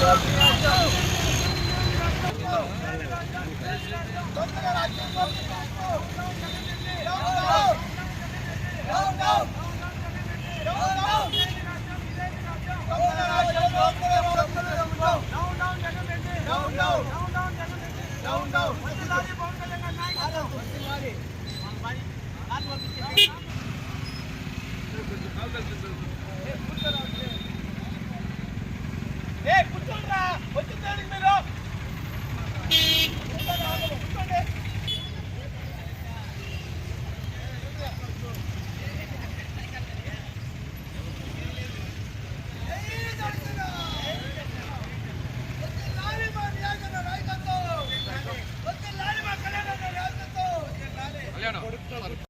Down, down. Mariano.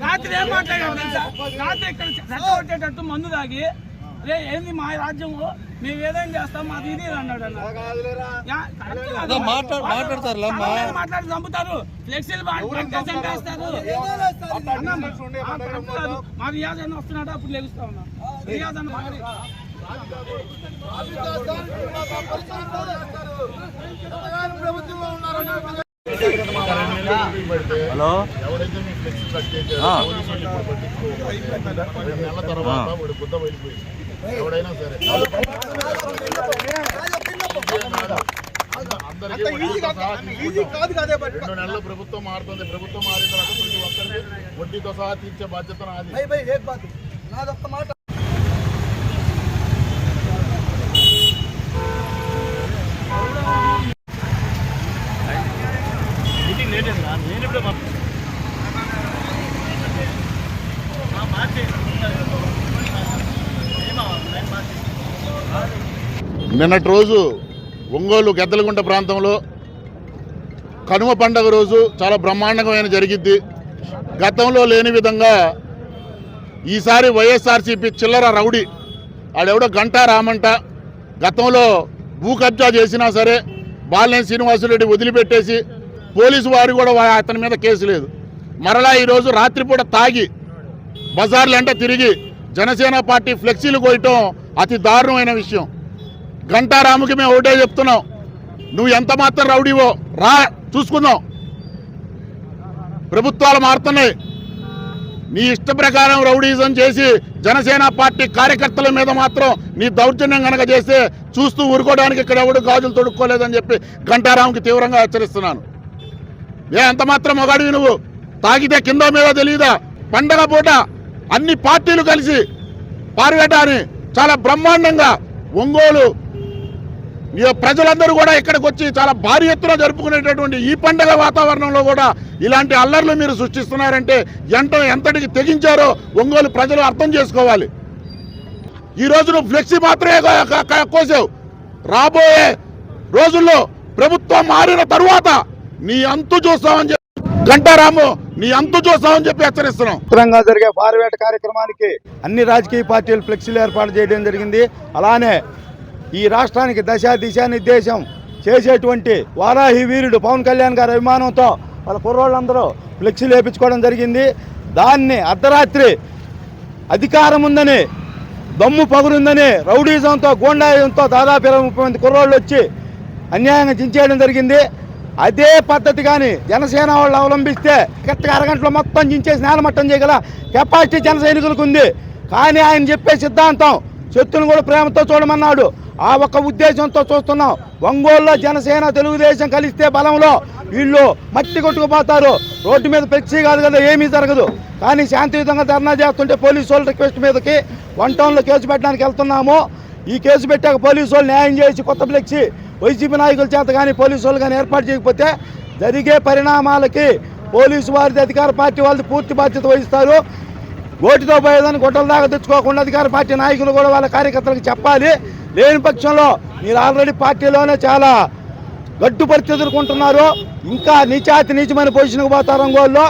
రాత్రి ఏం మాట్లాడారు తెలుసా రాత్రి ఇక్కడ కొట్టేటట్టు మందు తాగి రే ఏంది మా రాజ్యంలో మేము ఏదైనా చేస్తాం మాది ఇది అన్నాడు మాట్లాడతారు. మాట్లాడి చంపుతారు ఫ్లెక్సీలు చంపేస్తారు మాది రియాజ్ అని వస్తున్నాడు అప్పుడు లెగుస్తా ఉన్నా రియాజ్ అని హలో? ఎవడైనా సరే రెండు నెలల ప్రభుత్వం మారుతుంది ప్రభుత్వం మారిన తర్వాత ప్రతి ఒక్కరికి వడ్డీతో సహా తీర్చే బాధ్యత నాది నిన్నటి రోజు ఒంగోలు గద్దలగుంట ప్రాంతంలో కనుమ పండగ రోజు చాలా బ్రహ్మాండమైన జరిగిద్ది. గతంలో లేని విధంగా ఈసారి వైఎస్ఆర్సీపీ చిల్లర రౌడీ ఆడెవడో గంటా రామంట. గతంలో భూ కబ్జా చేసినా సరే బాలినేని శ్రీనివాసురెడ్డి వదిలిపెట్టేసి పోలీసు వారు కూడా అతని మీద కేసు లేదు. మరలా ఈరోజు రాత్రిపూట తాగి బజార్లంట తిరిగి జనసేన పార్టీ ఫ్లెక్సీలు కోయటం అతి దారుణమైన విషయం. గంటారాముకి మేము ఒకటే చెప్తున్నాం. నువ్వు ఎంత మాత్రం రౌడీవో రా చూసుకుందాం. ప్రభుత్వాలు మారుతున్నాయి. నీ ఇష్ట ప్రకారం రౌడీజం చేసి జనసేన పార్టీ కార్యకర్తల మీద మాత్రం నీ దౌర్జన్యం కనుక చేస్తే చూస్తూ ఊరుకోవడానికి ఇక్కడ ఎవడు గాజులు తొడుక్కోలేదని చెప్పి గంటారాంకి తీవ్రంగా హెచ్చరిస్తున్నాను. ఏ ఎంత మాత్రం మొగాడివి నువ్వు. తాగితే కింద మీద తెలియదా? పండగ పూట అన్ని పార్టీలు కలిసి పార్వేట అని చాలా బ్రహ్మాండంగా ఒంగోలు ప్రజలందరూ కూడా ఇక్కడికి వచ్చి చాలా భారీ ఎత్తున జరుపుకునేటటువంటి ఈ పండగ వాతావరణంలో కూడా ఇలాంటి అల్లర్లు మీరు సృష్టిస్తున్నారంటే ఎంత ఎంతటికి తెగించారో ఒంగోలు ప్రజలు అర్థం చేసుకోవాలి. ఈ రోజు నువ్వు ఫ్లెక్సీ మాత్రమే కోసావు. రాబోయే రోజుల్లో ప్రభుత్వం మారిన తరువాత నీ అంతు చూస్తామని చెప్పి గంటారాము నీ అంతు చూస్తామని చెప్పి హెచ్చరిస్తున్నాం. విస్తృతంగా జరిగే పారివేట కార్యక్రమానికి అన్ని రాజకీయ పార్టీలు ఫ్లెక్సీలు ఏర్పాటు చేయడం జరిగింది. అలానే ఈ రాష్ట్రానికి దశ దిశా నిర్దేశం చేసేటువంటి వారాహి వీరుడు పవన్ కళ్యాణ్ గారి అభిమానంతో వాళ్ళ కుర్రోళ్ళందరూ ఫ్లెక్సీలు వేయించుకోవడం జరిగింది. దాన్ని అర్ధరాత్రి అధికారం ఉందని దమ్ము పగురుందని రౌడీజంతో గూండాయుధంతో దాదాపు ఇరవై ముప్పై మంది కుర్రోళ్ళు వచ్చి అన్యాయంగా చించేయడం జరిగింది. అదే పద్ధతి కానీ జనసేన వాళ్ళు అవలంబిస్తే కరెక్ట్గా అరగంటలో మొత్తం చించేసి నేలమట్టం చేయగల కెపాసిటీ జన సైనికులకు ఉంది. కానీ ఆయన చెప్పే సిద్ధాంతం శత్రుని కూడా ప్రేమతో చూడమన్నాడు. ఆ ఒక్క ఉద్దేశంతో చూస్తున్నాం. ఒంగోలులో జనసేన తెలుగుదేశం కలిస్తే బలంలో వీళ్ళు మట్టి కొట్టుకుపోతారు. రోడ్డు మీద ఫ్లెక్సీ కాదు కదా ఏమీ జరగదు. కానీ శాంతియుతంగా ధర్నా చేస్తుంటే పోలీసు వాళ్ళ రిక్వెస్ట్ మీదకి వన్ టౌన్లో కేసు పెట్టడానికి వెళ్తున్నాము. ఈ కేసు పెట్టాక పోలీసు వాళ్ళు న్యాయం చేసి కొత్త ఫ్లెక్సీ వైసీపీ నాయకుల చేత కానీ పోలీసు వాళ్ళు కానీ ఏర్పాటు చేయకపోతే జరిగే పరిణామాలకి పోలీసు వారిది అధికార పార్టీ వాళ్ళది పూర్తి బాధ్యత వహిస్తారు. ఓటుతో పోయేదాన్ని గొడ్డల దాకా తెచ్చుకోకుండా అధికార పార్టీ నాయకులు కూడా వాళ్ళ కార్యకర్తలకు చెప్పాలి. లేని పక్షంలో మీరు ఆల్రెడీ పార్టీలోనే చాలా గడ్డు ఎదుర్కొంటున్నారు. ఇంకా నీచాతి నీచమైన పొజిషన్కి పోతారు ఒంగోలులో.